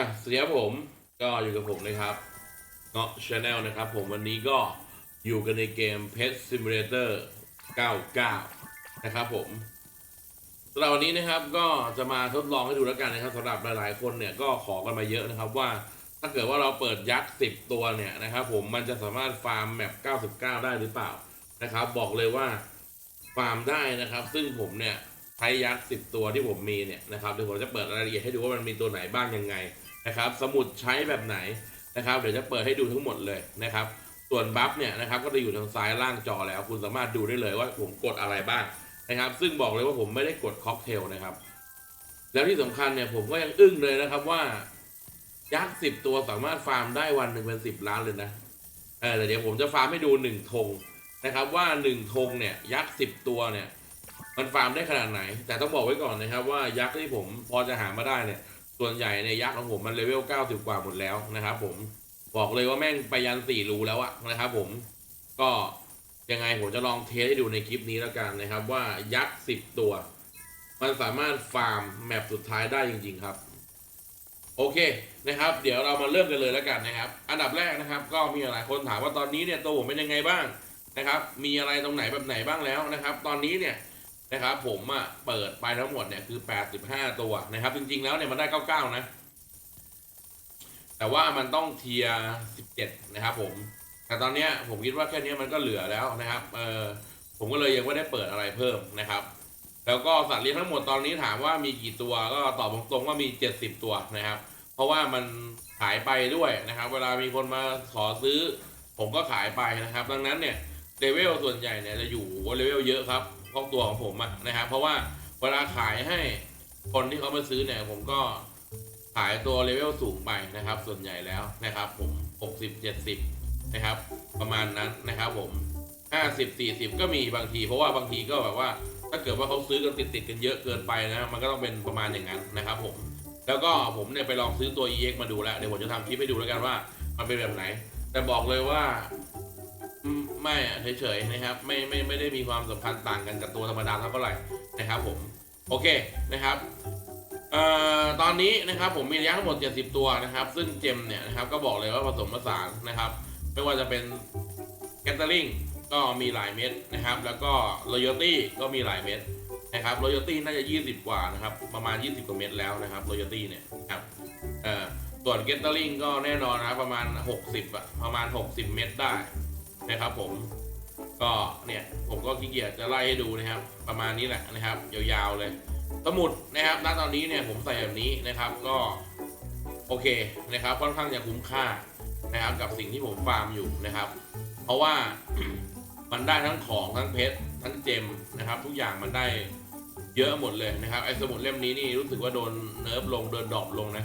อะสวัสดีครับผมก็อยู่กับผมนะครับเงาะชาแนลนะครับผมวันนี้ก็อยู่กันในเกม Pet Simulator 99 นะครับผมสำหรับวันนี้นะครับก็จะมาทดลองให้ดูแล้วกันนะครับสำหรับหลายๆคนเนี่ยก็ขอกันมาเยอะนะครับว่าถ้าเกิดว่าเราเปิดยักษ์10 ตัวเนี่ยนะครับผมมันจะสามารถฟาร์มแมป99 ได้หรือเปล่านะครับ บอกเลยว่าฟาร์มได้นะครับ ซึ่งผมเนี่ยใช้ยักษ์10 ตัวที่ผมมีเนี่ยนะครับเดี๋ยวผมจะเปิดรายละเอียดให้ดูว่ามันมีตัวไหนบ้างยังไง นะครับ สมุดใช้แบบไหนนะครับ เดี๋ยวจะเปิดให้ดูทั้งหมดเลยนะครับ ส่วนบัฟเนี่ยนะครับก็จะอยู่ทางซ้ายล่างจอแล้ว คุณสามารถดูได้เลยว่าผมกดอะไรบ้างนะครับ ซึ่งบอกเลยว่าผมไม่ได้กดค็อกเทลนะครับ แล้วที่สำคัญเนี่ยผมก็ยังอึ้งเลยนะครับว่ายักษ์สิบตัวสามารถฟาร์มได้วันหนึ่งเป็นสิบล้านเลยนะเออเดี๋ยวผมจะฟาร์มให้ดูหนึ่งธงนะครับว่าหนึ่งธงเนี่ยยักษ์สิบตัวเนี่ยมันฟาร์มได้ขนาดไหน แต่ต้องบอกไว้ก่อนนะครับว่ายักษ์ที่ผมพอจะหามาได้เนี่ย ส่วนใหญ่ในยักษ์ของผมมันเลเวลเก้าสิบกว่าหมดแล้วนะครับผมบอกเลยว่าแม่งไปยันสี่รูแล้วอะนะครับผมก็ยังไงผมจะลองเทสให้ดูในคลิปนี้แล้วกันนะครับ ว่ายักษ์สิบตัว มันสามารถฟาร์มแมปสุดท้ายได้จริง ๆครับ โอเคนะครับ เดี๋ยวเรามาเริ่มกันเลยแล้วกันนะครับ อันดับแรกนะครับ ก็มีหลายคนถามว่าตอนนี้เนี่ยตัวผมเป็นยังไงบ้างนะครับ มีอะไรตรงไหนแบบไหนบ้างแล้วนะครับ ตอนนี้เนี่ย นะครับผมอะเปิดไปทั้งหมดเนี่ยคือ 85 ตัวนะครับ จริงๆแล้วเนี่ยมันได้ 99 นะ แต่ว่ามันต้องเทียร์17 นะครับผม แต่ตอนเนี้ยผมคิดว่าแค่นี้มันก็เหลือแล้วนะครับเออผมก็เลยยังไม่ได้เปิดอะไรเพิ่มนะครับ แล้วก็สัตว์เลี้ยงทั้งหมดตอนนี้ถามว่ามีกี่ตัวก็ตอบตรงๆว่ามี 70 ตัวนะครับ เพราะว่ามันขายไปด้วยนะครับ เวลามีคนมาขอซื้อ ผมก็ขายไปนะครับ ดังนั้นเนี่ยเลเวลส่วนใหญ่เนี่ยจะอยู่เลเวลเยอะครับ เพราะตัวของผมอะนะครับ เพราะว่าเวลาขายให้คนที่เขามาซื้อเนี่ย ผมก็ขายตัวเลเวลสูงไปนะครับ ส่วนใหญ่แล้วนะครับ ผม60 70นะครับ ประมาณนั้นนะครับผม 50 40 ก็มีบางที เพราะว่าบางทีก็แบบว่าถ้าเกิดว่าเขาซื้อกันติดติดกันเยอะเกินไปนะมันก็ต้องเป็นประมาณอย่างนั้นนะครับ ผม แล้วก็ผมเนี่ยไปลองซื้อตัว EX มาดูแล้วเดี๋ยวผมจะทำคลิปให้ดูแล้วกันว่า มันเป็นแบบไหน แต่บอกเลยว่า ไม่อะเฉยๆนะครับ ไม่ไม่ไม่ได้มีความสัมพันธ์ต่างกันกับตัวธรรมดาเท่าไหร่นะครับผมโอเคนะครับเอ่อตอนนี้นะครับผมมีระยะทั้งหมด 70 ตัวนะครับ ซึ่งเจมเนี่ยนะครับก็บอกเลยว่าผสมผสานนะครับ ไม่ว่าจะเป็นแกตเตอริงก็มีหลายเม็ดนะครับ แล้วก็รอยตี้ก็มีหลายเม็ดนะครับรอยตี้น่าจะ 20 กว่านะครับ ประมาณ 20 กว่าเม็ดแล้วนะครับรอยตี้เนี่ยครับเอ่อส่วนเกตเตอริงก็แน่นอนนะรประมาณ 60อะประมาณ 60 เม็ดได้ นะครับผมก็เนี่ยผมก็ขี้เกียจจะไล่ให้ดูนะครับ ประมาณนี้แหละนะครับ ยาวๆเลย สมุดนะครับณตอนนี้เนี่ยผมใส่แบบนี้นะครับก็โอเคนะครับค่อนข้างจะคุ้มค่านะครับกับสิ่งที่ผมฟาร์มอยู่นะครับ เพราะว่ามันได้ทั้งของทั้งเพชรทั้งเจมนะครับ ทุกอย่างมันได้เยอะหมดเลยนะครับไอ้สมุดเล่มนี้นี่รู้สึกว่าโดนเนิร์ฟลงโดนดรอปลงนะ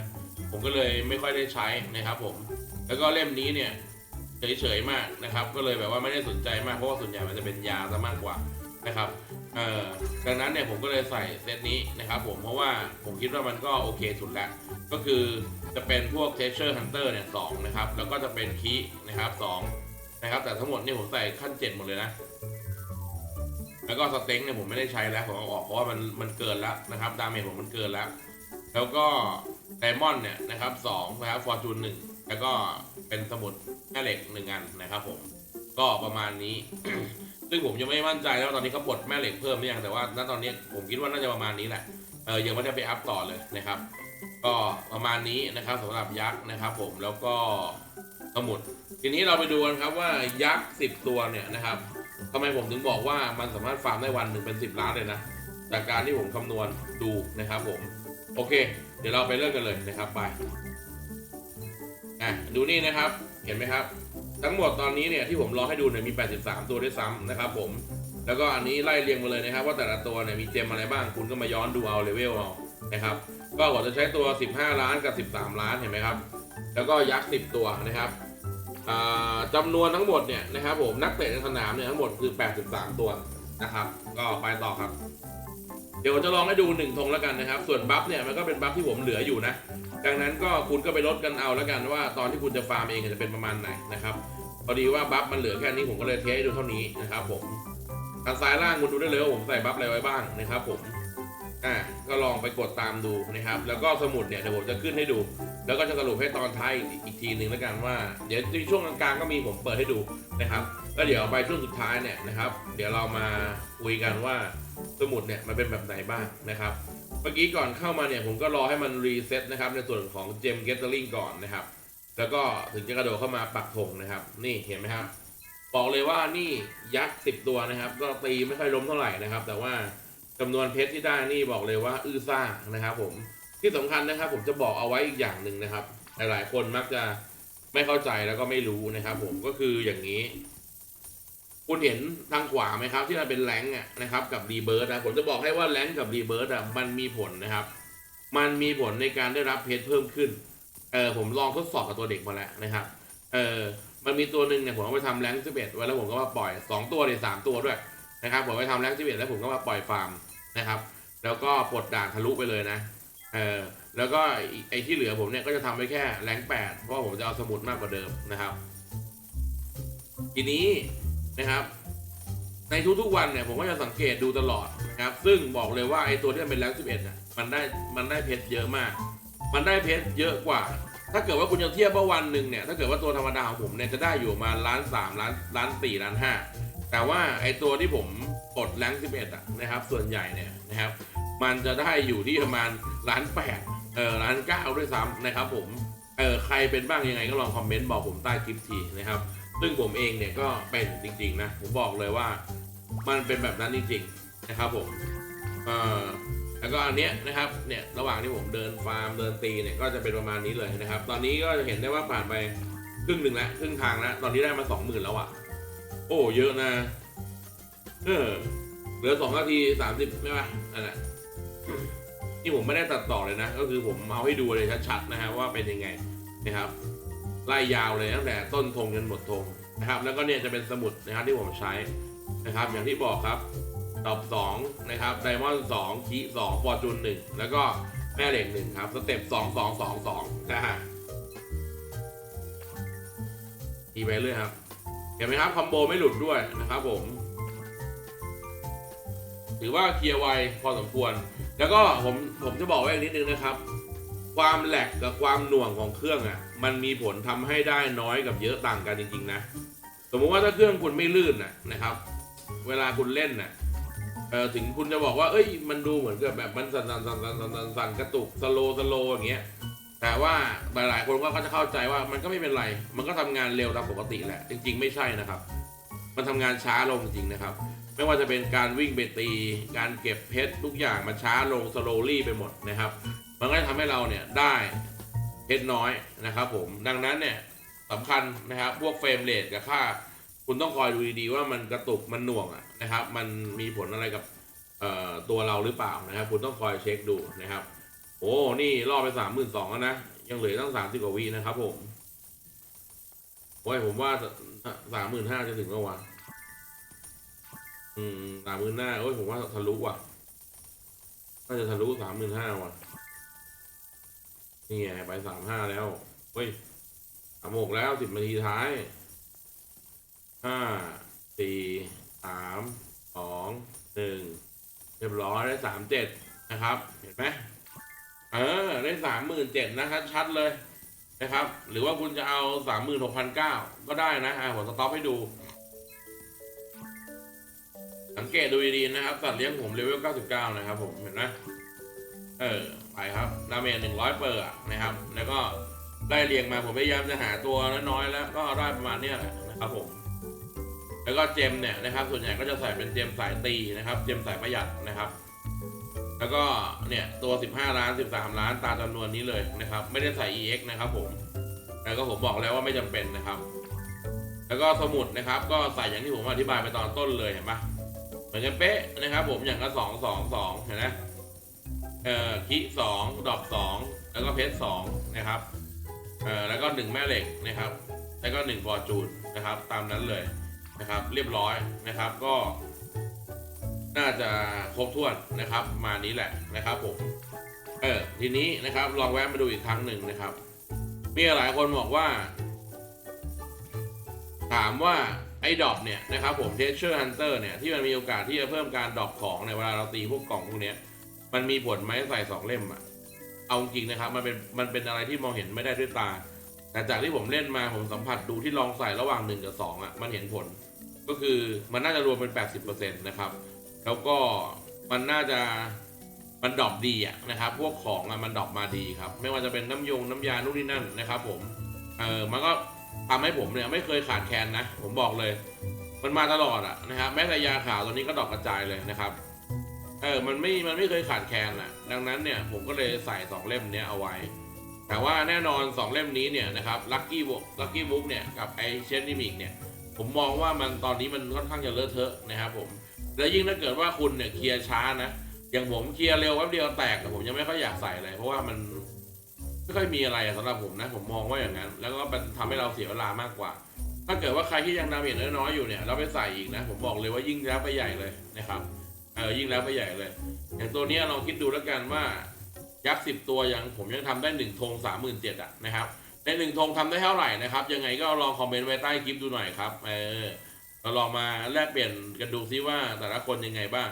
ผมก็เลยไม่ค่อยได้ใช้นะครับผมแล้วก็เล่มนี้เนี่ย เฉยๆมากนะครับ ก็เลยแบบว่าไม่ได้สนใจมากเพราะว่าส่วนใหญ่มันจะเป็นยาซะมากกว่านะครับเอ่อดังนั้นเนี่ยผมก็เลยใส่เซตนี้นะครับผมเพราะว่าผมคิดว่ามันก็โอเคสุดแล้ว ก็คือจะเป็นพวก Treasure Hunter เนี่ยสองนะครับ แล้วก็จะเป็นคีนะครับสองนะครับ แต่ทั้งหมดนี่ผมใส่ขั้นเจ็ดหมดเลยนะแล้วก็สเต็งเนี่ยผมไม่ได้ใช้แล้วผมเอาออกเพราะว่ามันมันเกินแล้วนะครับดาเมจผมมันเกินแล้ว แล้วก็ไดมอนด์เนี่ยนะครับสองนะครับฟอร์จูนหนึ่งแล้วก็เป็นสมุด ม่เหล็กหนึ่งอันนะครับผมก็ประมาณนี้ ซึ่งผมยังไม่มั่นใจแล้วาตอนนี้เขาปลดแม่เหล็กเพิ่มหรือยังแต่ว่าณตอนนี้ผมคิดว่าน่าจะประมาณนี้แหละเออยังไม่ได้ไปอัพต่อเลยนะครับ ก็ประมาณนี้นะครับสำหรับยักษ์นะครับ ผมแล้วก็สมุดทีนี้เราไปดูกันครับว่ายักษ์สิบตัวเนี่ยนะครับทำไมผมถึงบอกว่ามันสามารถฟาร์มได้วันหนึ่งเป็นสิบล้านเลยนะจากการที่ผมคำนวณดูนะครับผม โอเค เดี๋ยวเราไปเริ่มกันเลยนะครับไปอะดูนี่นะครับ เห็นไหมครับ ทั้งหมดตอนนี้เนี่ยที่ผมรอให้ดูเนี่ยมี 83 ตัวด้วยซ้ำนะครับผม แล้วก็อันนี้ไล่เรียงมาเลยนะครับ ว่าแต่ละตัวเนี่ยมีเจมอะไรบ้าง คุณก็มาย้อนดูเอาเลเวลเอานะครับ ก็ผมจะใช้ตัว 15 ล้านกับ 13 ล้านเห็นไหมครับ แล้วก็ยักษ์ 10 ตัวนะครับอ่าจำนวนทั้งหมดเนี่ยนะครับผมนักเตะในสนามเนี่ยทั้งหมดคือ 83 ตัวนะครับ ก็ไปต่อครับ เดี๋ยวจะลองให้ดูหนึ่งธงแล้วกันนะครับ ส่วนบัฟเนี่ยมันก็เป็นบัฟที่ผมเหลืออยู่นะดังนั้นก็คุณก็ไปลดกันเอาแล้วกันว่าตอนที่คุณจะฟาร์มเองจะเป็นประมาณไหนนะครับพอดีว่าบัฟมันเหลือแค่นี้ผมก็เลยเทให้ดูเท่านี้นะครับผมทางซ้ายล่างคุณดูได้เลยว่าผมใส่บัฟอะไรไว้บ้างนะครับผมอ่าก็ลองไปกดตามดูนะครับ แล้วก็สมุดเนี่ยเดี๋ยวผมจะขึ้นให้ดู แล้วก็จะสรุปให้ตอนท้ายอีกอีกทีหนึ่งแล้วกันว่า เดี๋ยวในช่วงกลางๆก็มีผมเปิดให้ดูนะครับแล้วเดี๋ยวไปช่วงสุดท้ายเนี่ยนะครับ เดี๋ยวเรามาคุยกันว่าสมุดเนี่ยมันเป็นแบบไหนบ้างนะครับ เมื่อกี้ก่อนเข้ามาเนี่ยผมก็รอให้มันรีเซ็ตนะครับในส่วนของเจมเกตเตอร์ลิงก่อนนะครับ แล้วก็ถึงจะกระโดดเข้ามาปักธงนะครับ นี่เห็นไหมครับ บอกเลยว่านี่ยักษ์สิบตัวนะครับ ก็ตีไม่ค่อยล้มเท่าไหร่นะครับ แต่ว่าจำนวนเพชรที่ได้นี่บอกเลยว่าอื้อซ่านะครับ ผมที่สำคัญนะครับ ผมจะบอกเอาไว้อีกอย่างหนึ่งนะครับ หลายๆคนมักจะไม่เข้าใจแล้วก็ไม่รู้นะครับ ผมก็คืออย่างนี้ คุณเห็นทางขวาไหมครับ ที่มันเป็นแรงค์อะนะครับกับรีเบิร์ดนะผมจะบอกให้ว่าแรงกับรีเบิร์ดอะมันมีผลนะครับ มันมีผลในการได้รับเพชรเพิ่มขึ้นเออผมลองทดสอบกับตัวเด็กมาแล้วนะครับเออมันมีตัวหนึ่งเนี่ยผมเอาไปทำแรงสิบเอ็ดไว้แล้วผมก็มาปล่อยสองตัวเลยสามตัวด้วยนะครับผมไปทำแรงสิบเอ็ดแล้วผมก็มาปล่อยฟาร์มนะครับ แล้วก็ปลดด่านทะลุไปเลยนะเออแล้วก็ไอ้ที่เหลือผมเนี่ยก็จะทำไปแค่แรงแปดเพราะผมจะเอาสมุดมากกว่าเดิมนะครับ ทีนี้ นะครับ ในทุกๆวันเนี่ยผมก็จะสังเกตดูตลอดนะครับ ซึ่งบอกเลยว่าไอ้ตัวที่เป็นแรงค์สิบเอ็ดน่ะมันได้มันได้เพชรเยอะมาก มันได้เพชรเยอะกว่า ถ้าเกิดว่าคุณจะเทียบว่าวันหนึ่งเนี่ยถ้าเกิดว่าตัวธรรมดาของผมเนี่ยจะได้อยู่มาล้านสามล้านล้านสี่ล้านห้าแต่ว่าไอ้ตัวที่ผมปลดแรงสิบเอ็ดอะนะครับ ส่วนใหญ่เนี่ยนะครับ มันจะได้อยู่ที่ประมาณล้านแปดเออล้านเก้าด้วยซ้ำนะครับผมเออใครเป็นบ้างยังไงก็ลองคอมเมนต์บอกผมใต้คลิปทีนะครับ ซึ่งผมเองเนี่ยก็เป็นจริงๆนะ ผมบอกเลยว่ามันเป็นแบบนั้นจริงๆนะครับผมเออแล้วก็อันเนี้ยนะครับเนี่ยระหว่างที่ผมเดินฟาร์มเดินตีเนี่ยก็จะเป็นประมาณนี้เลยนะครับ ตอนนี้ก็จะเห็นได้ว่าผ่านไปครึ่งหนึ่งแล้วครึ่งทางแล้วตอนนี้ได้มาสองหมื่นแล้วอะ่ะ โอ้เยอะนะเออเหลือสองนาทีสามสิบไม่ป่ะอันน่ะนี่ผมไม่ได้ตัดต่อเลยนะ ก็คือผมเอาให้ดูเลยชัดๆนะฮะว่าเป็นยังไงนะครับ ไล่ยาวเลยตั้งแต่ต้นธงจนหมดธงนะครับ แล้วก็เนี่ยจะเป็นสมุดนะครับที่ผมใช้นะครับ อย่างที่บอกครับดอบสองนะครับไดมอนด์สองคีสองฟอร์จูนหนึ่งแล้วก็แม่เหล็กหนึ่งครับสเต็ปสองสองสองสองนะฮะทีไปเรื่อยครับ เห็นไหมครับคอมโบไม่หลุดด้วยนะครับผม ถือว่าเคลียร์ไวพอสมควร แล้วก็ผมผมจะบอกไว้อีกนิดนึงนะครับ ความแหลกกับความหน่วงของเครื่องอะ มันมีผลทำให้ได้น้อยกับเยอะต่างกันจริงๆนะ สมมุติว่าถ้าเครื่องคุณไม่ลื่นนะนะครับ เวลาคุณเล่นน่ะเออถึงคุณจะบอกว่า เอ้ย มันดูเหมือนกับแบบมันสั่นสั่นสั่นสั่นสั่นสั่นสั่นกระตุกสโลสโลอย่างเงี้ย แต่ว่าหลายๆคนก็จะเข้าใจว่ามันก็ไม่เป็นไร มันก็ทำงานเร็วตามปกติแหละ จริง ๆ ไม่ใช่นะครับ มันทำงานช้าลงจริงนะครับ ไม่ว่าจะเป็นการวิ่งไปตี การเก็บเพชรทุกอย่างมันช้าลงสโลลี่ไปหมดนะครับ มันก็จะทำให้เราเนี่ยได้เพชรน้อยนะครับผมดังนั้นเนี่ยสำคัญนะครับพวกเฟรมเรทกับค่า คุณต้องคอยดูดีๆว่ามันกระตุกมันหน่วงอะนะครับ มันมีผลอะไรกับตัวเราหรือเปล่านะครับ คุณต้องคอยเช็คดูนะครับ โอ้นี่รอบไปสามหมื่นสองแล้วนะยังเหลือตั้งสามสิบกว่าวินะครับผมโอ้ยผมว่าสามหมื่นห้าจะถึงเมื่อวานอืมสามหมื่นห้าโอ้ยผมว่าทะลุว่ะน่าจะทะลุสามหมื่นห้าว่ะ นี่ไงไปสามห้าแล้ว เฮ้ยสามหกแล้วสิบนาทีท้ายห้าสี่สามสองหนึ่งเรียบร้อยได้สามเจ็ดนะครับ เห็นไหมเออ ได้สามหมื่นเจ็ดนะครับ ชัดเลยนะครับ หรือว่าคุณจะเอาสามหมื่นหกพันเก้าก็ได้นะอ่าผมสต็อปให้ดู สังเกตดูดีๆนะครับ สัตว์เลี้ยงผมเลเวล99นะครับผมเห็นไหมเออ ครับดาเมจ100 เปอร์นะครับ แล้วก็ได้เรียงมาผมพยายามจะหาตัวน้อยๆแล้วก็ได้ประมาณนี้แหละนะครับผมแล้วก็เจมเนี่ยนะครับ ส่วนใหญ่ก็จะใส่เป็นเจมสายตีนะครับ เจมสายประหยัดนะครับ แล้วก็เนี่ยตัว 15 ล้าน 13 ล้านตามจำนวนนี้เลยนะครับ ไม่ได้ใส่ EX นะครับผมแล้วก็ผมบอกแล้วว่าไม่จำเป็นนะครับ แล้วก็สมุดนะครับ ก็ใส่อย่างที่ผมอธิบายไปตอนต้นเลยเห็นปะเหมือนกันเป๊ะนะครับ ผมอย่างละสองสองสองเห็นไหม เอ่อคิสองดอกสองแล้วก็เพชรสองนะครับเอ่อแล้วก็หนึ่งแม่เหล็กนะครับ แล้วก็หนึ่งฟอร์จูนนะครับ ตามนั้นเลยนะครับ เรียบร้อยนะครับก็ น่าจะครบถ้วนนะครับ มานี้แหละนะครับผมเออทีนี้นะครับลองแวะมาดูอีกครั้งหนึ่งนะครับ มีหลายคนบอกว่า ถามว่าไอ้ดอปเนี่ยนะครับผมเทสเชอร์ฮันเตอร์เนี่ยที่มันมีโอกาสที่จะเพิ่มการดอปของในเวลาเราตีพวกกล่องพวกเนี้ย มันมีผลไหมใส่สองเล่มอะเอาจริงนะครับ มันเป็นมันเป็นอะไรที่มองเห็นไม่ได้ด้วยตา แต่จากที่ผมเล่นมาผมสัมผัสดูที่ลองใส่ระหว่าง1กับ2อะมันเห็นผล ก็คือมันน่าจะรวมเป็น 80%นะครับ แล้วก็มันน่าจะมันดรอปดีอะนะครับ พวกของอะมันดรอปมาดีครับ ไม่ว่าจะเป็นน้ำยงน้ำยานู่นนี่นั่นนะครับ ผมเออมันก็ทำให้ผมเนี่ยไม่เคยขาดแคลนนะ ผมบอกเลย มันมาตลอดอะนะครับแม้แต่ยาขาวตัวนี้ก็ดรอปกระจายเลยนะครับ ออมันไม่มันไม่เคยขาดแคลนอะดังนั้นเนี่ยผมก็เลยใส่สองเล่มเนี้ยเอาไว้ แต่ว่าแน่นอนสองเล่มนี้เนี่ยนะครับลัคกี้บุ๊กลัคกี้บุ๊กเนี่ยกับไอเชนนิมิกเนี่ยผมมองว่ามันตอนนี้มันค่อนข้างจะเลอะเทอะนะครับผมแล้วยิ่งถ้าเกิดว่าคุณเนี่ยเคลียร์ช้านะอย่างผมเคลียร์เร็วแป๊บเดียวแตกแต่ผมยังไม่ค่อยอยากใส่เลยเพราะว่ามันไม่ค่อยมีอะไรอะสำหรับผมนะผมมองว่าอย่างนั้น แล้วก็มันทำให้เราเสียเวลามากกว่า ถ้าเกิดว่าใครที่ยังดาเมจน้อยๆอยู่เนี่ยเราไปใส่อีกนะ ผมบอกเลยว่ายิ่งแล้วไปใหญ่เลยนะครับ เออยิ่งแล้วไปใหญ่เลย อย่างตัวนี้ลองคิดดูแล้วกันว่ายักษ์สิบตัวยังผมยังทำได้หนึ่งธงสามหมื่นเจ็ดอะนะครับในหนึ่งธงทำได้เท่าไหร่นะครับ ยังไงก็ลองคอมเมนต์ไว้ใต้คลิปดูหน่อยครับเออเราลองมาแลกเปลี่ยนกันดูซิว่าแต่ละคนยังไงบ้าง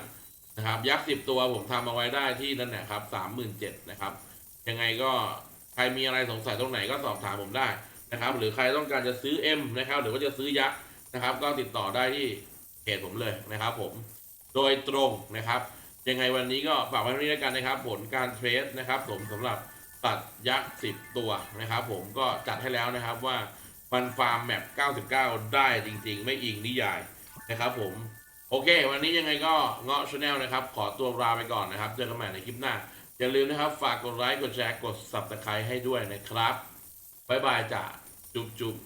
นะครับ ยักษ์สิบตัวผมทำเอาไว้ได้ที่นั่นแหละครับสามหมื่นเจ็ดนะครับ ยังไงก็ใครมีอะไรสงสัยตรงไหนก็สอบถามผมได้นะครับ หรือใครต้องการจะซื้อ M นะครับ หรือว่าจะซื้อยักษ์นะครับ ก็ติดต่อได้ที่เพจผมเลยนะครับผม โดยตรงนะครับ ยังไงวันนี้ก็ฝากไว้เท่านี้แล้วกันนะครับ ผลการเทรดนะครับผมสำหรับตัดยักษ์ 10 ตัวนะครับ ผมก็จัดให้แล้วนะครับว่ามันฟาร์มแมป99 ได้จริง ๆ ไม่อิงนิยายนะครับ ผมโอเค วันนี้ยังไงก็เงาะชาแนลนะครับ ขอตัวลาไปก่อนนะครับ เจอกันใหม่ในคลิปหน้า อย่าลืมนะครับ ฝากกดไลค์ กดแชร์ กด subscribe ให้ด้วยนะครับ บ๊ายบายจ้ะจุ๊บจุ๊บ